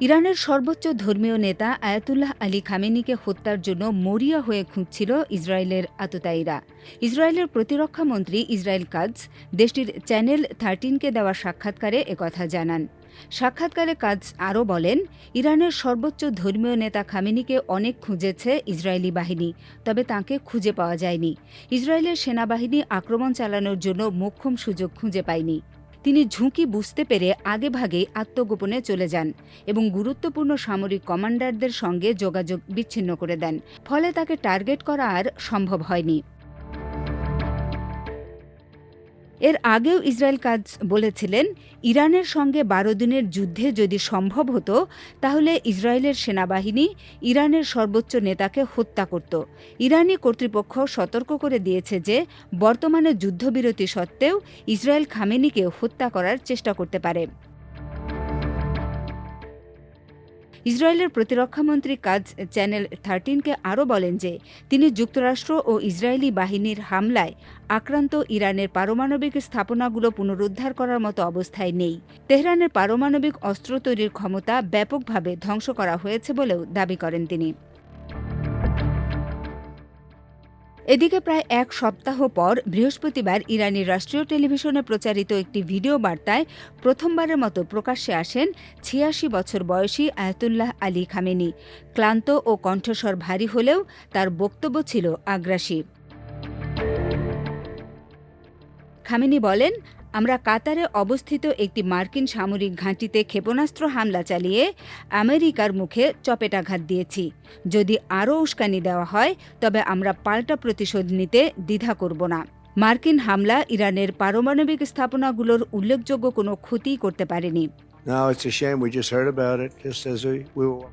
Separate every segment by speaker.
Speaker 1: ইরানের সর্বোচ্চ ধর্মীয় নেতা আয়াতুল্লাহ আলী খামেনিকে হত্যার জন্য মরিয়া হয়ে খুঁজছিল ইসরায়েলের আততায়ীরা ইসরায়েলের প্রতিরক্ষা মন্ত্রী ইসরায়েল কাজ দেশটির চ্যানেল থার্টিনকে দেওয়া সাক্ষাৎকারে একথা জানান। সাক্ষাৎকারে কাজ আরও বলেন, ইরানের সর্বোচ্চ ধর্মীয় নেতা খামেনিকে অনেক খুঁজেছে ইসরায়েলি বাহিনী, তবে তাকে খুঁজে পাওয়া যায়নি। ইসরায়েলের সেনাবাহিনী আক্রমণ চালানোর জন্য মোক্ষম সুযোগ খুঁজে পায়নি। তিনি ঝুঁকি বুঝতে পেরে আগেভাগেই আত্মগোপনে চলে যান এবং গুরুত্বপূর্ণ সামরিক কমান্ডারদের সঙ্গে যোগাযোগ বিচ্ছিন্ন করে দেন, ফলে তাকে টার্গেট করা আর সম্ভব হয়নি। এর আগেও ইসরায়েল কাজ বলেছিলেন, ইরানের সঙ্গে বারো দিনের যুদ্ধে যদি সম্ভব হতো, তাহলে ইসরায়েলের সেনাবাহিনী ইরানের সর্বোচ্চ নেতাকে হত্যা করত। ইরানি কর্তৃপক্ষ সতর্ক করে দিয়েছে যে, বর্তমানে যুদ্ধবিরতি সত্ত্বেও ইসরায়েল খামেনিকে হত্যা করার চেষ্টা করতে পারে। ইসরায়েলের প্রতিরক্ষামন্ত্রী কাজ চ্যানেল থার্টিনকে আরও বলেন যে তিনি যুক্তরাষ্ট্র ও ইসরায়েলি বাহিনীর হামলায় আক্রান্ত ইরানের পারমাণবিক স্থাপনাগুলো পুনরুদ্ধার করার মতো অবস্থায় নেই। তেহরানের পারমাণবিক অস্ত্র তৈরির ক্ষমতা ব্যাপকভাবে ধ্বংস করা হয়েছে বলেও দাবি করেন তিনি। এদিকে প্রায় এক সপ্তাহ পর বৃহস্পতিবার ইরানি রাষ্ট্রীয় টেলিভিশনে প্রচারিত একটি ভিডিও বার্তায় প্রথমবারের মতো প্রকাশ্যে আসেন ছিয়াশি বছর বয়সী আয়তুল্লাহ আলী খামেনি। ক্লান্ত ও কণ্ঠস্বর ভারী হলেও তার বক্তব্য ছিল আগ্রাসী। খামেনি বলেন আমরা কাতারে অবস্থিত একটি মার্কিন সামরিক ঘাঁটিতে ক্ষেপণাস্ত্র হামলা চালিয়ে আমেরিকার মুখে চপেটাঘাত দিয়েছি। যদি আরও উস্কানি দেওয়া হয়, তবে আমরা পাল্টা প্রতিশোধ নিতে দ্বিধা করব না। মার্কিন হামলা ইরানের পারমাণবিক স্থাপনাগুলোর উল্লেখযোগ্য কোনো ক্ষতি করতে পারেনি।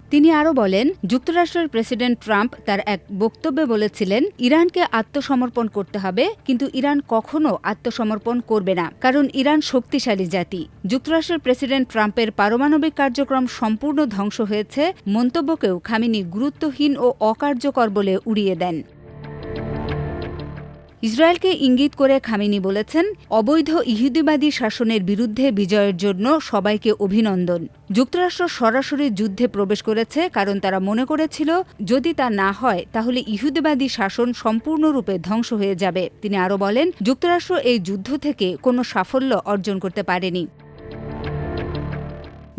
Speaker 1: তিনি আরও বলেন, যুক্তরাষ্ট্রের প্রেসিডেন্ট ট্রাম্প তার এক বক্তব্যে বলেছিলেন, ইরানকে আত্মসমর্পণ করতে হবে, কিন্তু ইরান কখনো আত্মসমর্পণ করবে না, কারণ ইরান শক্তিশালী জাতি। যুক্তরাষ্ট্রের প্রেসিডেন্ট ট্রাম্পের পারমাণবিক কার্যক্রম সম্পূর্ণ ধ্বংস হয়েছে, মন্তব্যকেও খামিনি গুরুত্বহীন ও অকার্যকর বলে উড়িয়ে দেন। ইসরায়েলকে ইঙ্গিত করে খামিনি বলেছেন, অবৈধ ইহুদিবাদী শাসনের বিরুদ্ধে বিজয়ের জন্য সবাইকে অভিনন্দন। যুক্তরাষ্ট্র সরাসরি যুদ্ধে প্রবেশ করেছে কারণ তারা মনে করেছিল, যদি তা না হয়, তাহলে ইহুদিবাদী শাসন সম্পূর্ণরূপে ধ্বংস হয়ে যাবে। তিনি আরও বলেন, যুক্তরাষ্ট্র এই যুদ্ধ থেকে কোনো সাফল্য অর্জন করতে পারেনি।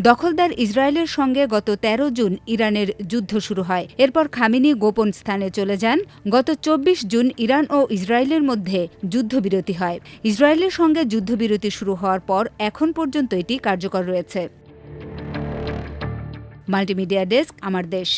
Speaker 1: দখলদার ইসরায়েলের সঙ্গে গত ১৩ জুন ইরানের যুদ্ধ শুরু হয়। এরপর খামিনি গোপন স্থানে চলে যান। গত ২৪ জুন ইরান ও ইসরায়েলের মধ্যে যুদ্ধবিরতি হয়। ইসরায়েলের সঙ্গে যুদ্ধবিরতি শুরু হওয়ার পর এখন পর্যন্ত এটি কার্যকর রয়েছে। মাল্টিমিডিয়া ডেস্ক, আমার দেশ।